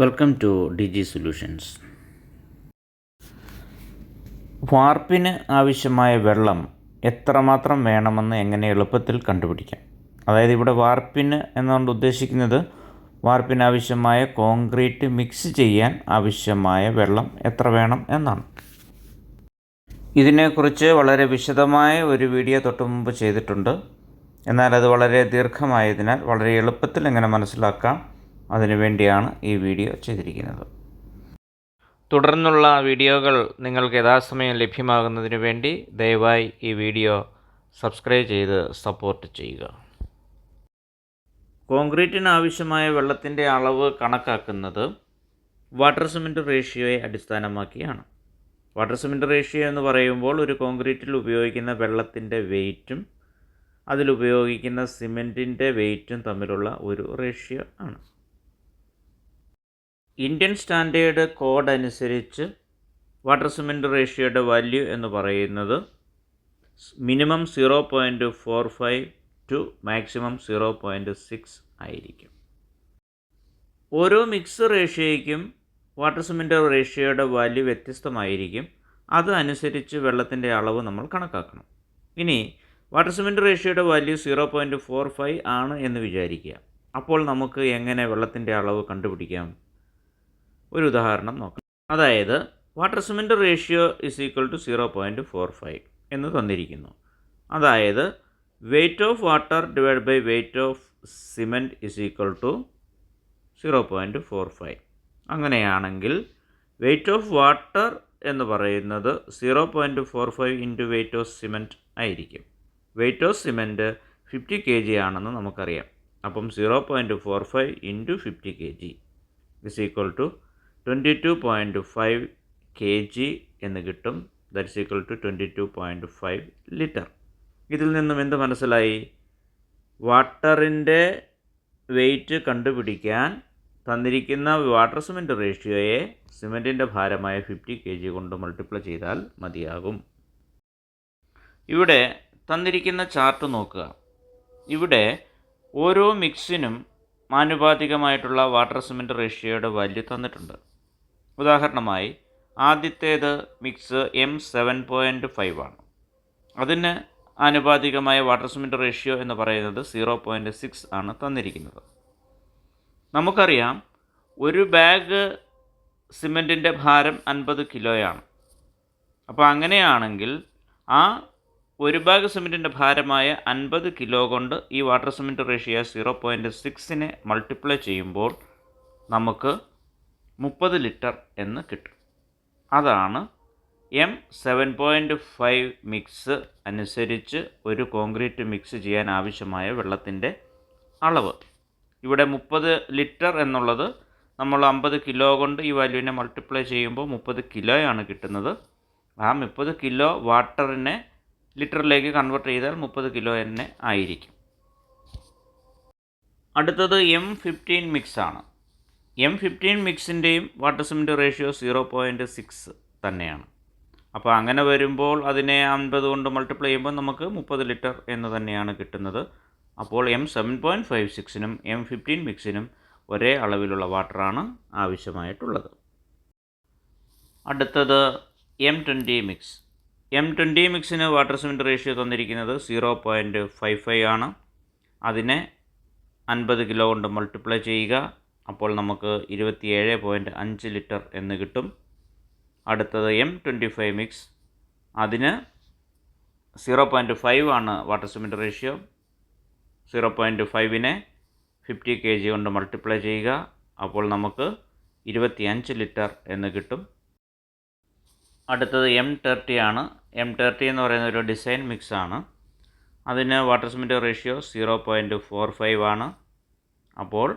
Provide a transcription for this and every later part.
Welcome to D G solutions. വാർപ്പിന് ആവശ്യമായ വെള്ളം എത്രമാത്രം വേണമെന്ന് എങ്ങനെ എളുപ്പത്തിൽ കണ്ടുപിടിക്കാം? അതായത് ഇവിടെ വാർപ്പിന് എന്നുകൊണ്ട് ഉദ്ദേശിക്കുന്നത് വാർപ്പിന് ആവശ്യമായ കോൺക്രീറ്റ് മിക്സ് ചെയ്യാൻ ആവശ്യമായ വെള്ളം എത്ര വേണം എന്നാണ്. ഇതിനെക്കുറിച്ച് വളരെ വിശദമായ ഒരു വീഡിയോ തൊട്ട് മുമ്പ് ചെയ്തിട്ടുണ്ട്. എന്നാൽ അത് വളരെ ദീർഘമായതിനാൽ വളരെ എളുപ്പത്തിൽ എങ്ങനെ മനസ്സിലാക്കാം? അതിനുവേണ്ടിയാണ് ഈ വീഡിയോ ചെയ്തിരിക്കുന്നത്. തുടർന്നുള്ള വീഡിയോകൾ നിങ്ങൾക്ക് യഥാസമയം ലഭ്യമാകുന്നതിന് വേണ്ടി ദയവായി ഈ വീഡിയോ സബ്സ്ക്രൈബ് ചെയ്ത് സപ്പോർട്ട് ചെയ്യുക. കോൺക്രീറ്റിന് ആവശ്യമായ വെള്ളത്തിന്റെ അളവ് കണക്കാക്കുന്നത് വാട്ടർ സിമെന്റ് റേഷ്യോയെ അടിസ്ഥാനമാക്കിയാണ്. വാട്ടർ സിമെന്റ് റേഷ്യോ എന്ന് പറയുമ്പോൾ ഒരു കോൺക്രീറ്റിൽ ഉപയോഗിക്കുന്ന വെള്ളത്തിന്റെ വെയിറ്റും അതിലുപയോഗിക്കുന്ന സിമെന്റിന്റെ വെയിറ്റും തമ്മിലുള്ള ഒരു റേഷ്യോ ആണ്. ഇന്ത്യൻ സ്റ്റാൻഡേർഡ് കോഡ് അനുസരിച്ച് വാട്ടർ സിമെന്റ് റേഷ്യോയുടെ വാല്യൂ എന്ന് പറയുന്നത് minimum zero point four five to maximum zero point six ആയിരിക്കും. ഓരോ മിക്സ് റേഷ്യോയ്ക്കും വാട്ടർ സിമെന്റ് റേഷ്യോയുടെ വാല്യൂ വ്യത്യസ്തമായിരിക്കും. അതനുസരിച്ച് വെള്ളത്തിന്റെ അളവ് നമ്മൾ കണക്കാക്കണം. ഇനി water cement റേഷ്യോയുടെ value zero point four five ആണ് എന്ന് വിചാരിക്കുക. അപ്പോൾ നമുക്ക് എങ്ങനെ വെള്ളത്തിന്റെ അളവ് കണ്ടുപിടിക്കാം? ഒരു ഉദാഹരണം നോക്കാം. അതായത് water cement ratio is equal to zero point four five എന്ന് തന്നിരിക്കുന്നു. അതായത് weight of water divide by weight of cement is equal to zero point four five അങ്ങനെയാണെങ്കിൽ വെയ്റ്റ് ഓഫ് വാട്ടർ എന്ന് പറയുന്നത് zero point four five into weight of cement ആയിരിക്കും. Weight of cement fifty K G ആണെന്ന് നമുക്കറിയാം. അപ്പം zero point four five into fifty K G is equal to twenty two point five K G എന്ന് കിട്ടും. That's equal to twenty two point five litre ഇതിൽ നിന്നും എന്ത് മനസ്സിലായി? വാട്ടറിന്റെ വെയിറ്റ് കണ്ടുപിടിക്കാൻ തന്നിരിക്കുന്ന വാട്ടർ സിമെന്റ് റേഷ്യോയെ സിമെന്റിന്റെ ഭാരമായ ഫിഫ്റ്റി കെ ജി കൊണ്ട് മൾട്ടിപ്ലൈ ചെയ്താൽ മതിയാകും. ഇവിടെ തന്നിരിക്കുന്ന ചാർട്ട് നോക്കുക. ഇവിടെ ഓരോ മിക്സിനും ആനുപാതികമായിട്ടുള്ള വാട്ടർ സിമെന്റ് റേഷ്യോയുടെ വാല്യൂ തന്നിട്ടുണ്ട്. ഉദാഹരണമായി ആദ്യത്തേത് mix M seven point five ആണ്. അതിന് ആനുപാതികമായ വാട്ടർ സിമെന്റ് റേഷ്യോ എന്ന് പറയുന്നത് സീറോ പോയിന്റ് സിക്സ് ആണ് തന്നിരിക്കുന്നത്. നമുക്കറിയാം ഒരു ബാഗ് സിമെന്റിന്റെ ഭാരം അൻപത് കിലോയാണ് അപ്പോൾ അങ്ങനെയാണെങ്കിൽ ആ ഒരു ബാഗ് സിമെന്റിന്റെ ഭാരമായ അൻപത് കിലോ കൊണ്ട് ഈ water cement ratio zero point സിക്സിനെ multiply ചെയ്യുമ്പോൾ നമുക്ക് മുപ്പത് ലിറ്റർ എന്ന് കിട്ടും. അതാണ് M seven point five mix അനുസരിച്ച് ഒരു കോൺക്രീറ്റ് മിക്സ് ചെയ്യാൻ ആവശ്യമായ വെള്ളത്തിന്റെ അളവ്. ഇവിടെ മുപ്പത് ലിറ്റർ എന്നുള്ളത് നമ്മൾ അമ്പത് കിലോ കൊണ്ട് ഈ വാല്യൂവിനെ മൾട്ടിപ്ലൈ ചെയ്യുമ്പോൾ മുപ്പത് കിലോയാണ് കിട്ടുന്നത്. ആ മുപ്പത് കിലോ വാട്ടറിനെ ലിറ്ററിലേക്ക് കൺവേർട്ട് ചെയ്താൽ മുപ്പത് കിലോ തന്നെ ആയിരിക്കും. അടുത്തത് എം ഫിഫ്റ്റീൻ മിക്സ് ആണ്. M fifteen മിക്സിന്റെയും water cement ratio zero point six തന്നെയാണ്. അപ്പോൾ അങ്ങനെ വരുമ്പോൾ അതിനെ അൻപത് കൊണ്ട് മൾട്ടിപ്ലൈ ചെയ്യുമ്പോൾ നമുക്ക് മുപ്പത് ലിറ്റർ എന്ന് തന്നെയാണ് കിട്ടുന്നത്. അപ്പോൾ എം സെവൻ പോയിന്റ് ഫൈവ് സിക്സിനും എം ഫിഫ്റ്റീൻ മിക്സിനും ഒരേ അളവിലുള്ള വാട്ടറാണ് ആവശ്യമായിട്ടുള്ളത്. അടുത്തത് M twenty mix M twenty മിക്സിന് water cement ratio തന്നിരിക്കുന്നത് സീറോ പോയിന്റ് ഫൈവ് ഫൈവ് ആണ്. അതിനെ അൻപത് കിലോ കൊണ്ട് മൾട്ടിപ്ലൈ ചെയ്യുക. അപ്പോൾ നമുക്ക് ഇരുപത്തിയേഴ് പോയിന്റ് അഞ്ച് ലിറ്റർ എന്ന് കിട്ടും. അടുത്തത് എം ട്വന്റി ഫൈവ് മിക്സ് അതിന് സീറോ പോയിന്റ് ഫൈവ് ആണ് water cement ratio zero point ഫൈവിനെ fifty K G കൊണ്ട് മൾട്ടിപ്ലൈ ചെയ്യുക. അപ്പോൾ നമുക്ക് ഇരുപത്തിയഞ്ച് ലിറ്റർ എന്ന് കിട്ടും. അടുത്തത് എം തേർട്ടി ആണ്. എം തേർട്ടി എന്ന് പറയുന്ന ഒരു ഡിസൈൻ മിക്സ് ആണ്. അതിന് water cement ratio zero point four five ആണ്. അപ്പോൾ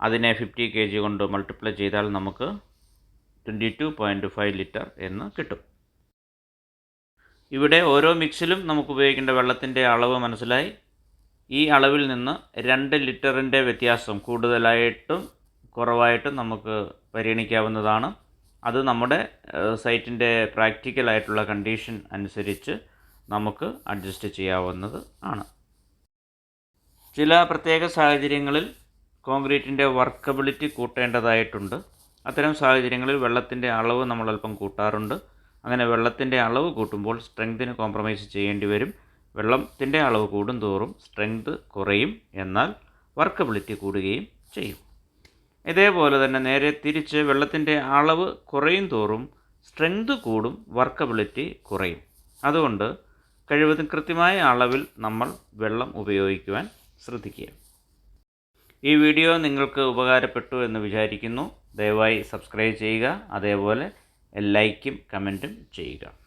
അതിനെ ഫിഫ്റ്റി കെ ജി കൊണ്ട് മൾട്ടിപ്ലൈ ചെയ്താൽ നമുക്ക് twenty two point five litre എന്ന് കിട്ടും. ഇവിടെ ഓരോ മിക്സിലും നമുക്ക് ഉപയോഗിക്കേണ്ട വെള്ളത്തിന്റെ അളവ് മനസ്സിലായി. ഈ അളവിൽ നിന്ന് രണ്ട് ലിറ്ററിന്റെ വ്യത്യാസം കൂടുതലായിട്ടും കുറവായിട്ടും നമുക്ക് പരിഗണിക്കാവുന്നതാണ്. അത് നമ്മുടെ സൈറ്റിന്റെ പ്രാക്ടിക്കലായിട്ടുള്ള കണ്ടീഷൻ അനുസരിച്ച് നമുക്ക് അഡ്ജസ്റ്റ് ചെയ്യാവുന്നത് ആണ്. ചില പ്രത്യേക സാഹചര്യങ്ങളിൽ കോൺക്രീറ്റിന്റെ വർക്കബിലിറ്റി കൂട്ടേണ്ടതായിട്ടുണ്ട്. അത്തരം സാഹചര്യങ്ങളിൽ വെള്ളത്തിന്റെ അളവ് നമ്മൾ അല്പം കൂട്ടാറുണ്ട്. അങ്ങനെ വെള്ളത്തിന്റെ അളവ് കൂട്ടുമ്പോൾ സ്ട്രെങ്തിന് കോംപ്രമൈസ് ചെയ്യേണ്ടി വരും. വെള്ളത്തിന്റെ അളവ് കൂടും തോറും സ്ട്രെങ്ത് കുറയും എന്നാൽ വർക്കബിലിറ്റി കൂടുകയും ചെയ്യും. ഇതേപോലെ തന്നെ നേരെ തിരിച്ച് വെള്ളത്തിന്റെ അളവ് കുറയും തോറും സ്ട്രെങ്ത് കൂടും വർക്കബിലിറ്റി കുറയും. അതുകൊണ്ട് കഴിവതും കൃത്യമായ അളവിൽ നമ്മൾ വെള്ളം ഉപയോഗിക്കുവാൻ ശ്രദ്ധിക്കുക. ഈ വീഡിയോ നിങ്ങൾക്ക് ഉപകാരപ്പെട്ടു എന്ന് വിചാരിക്കുന്നു. ദയവായി സബ്സ്ക്രൈബ് ചെയ്യുക. അതേപോലെ ലൈക്കും കമന്റും ചെയ്യുക.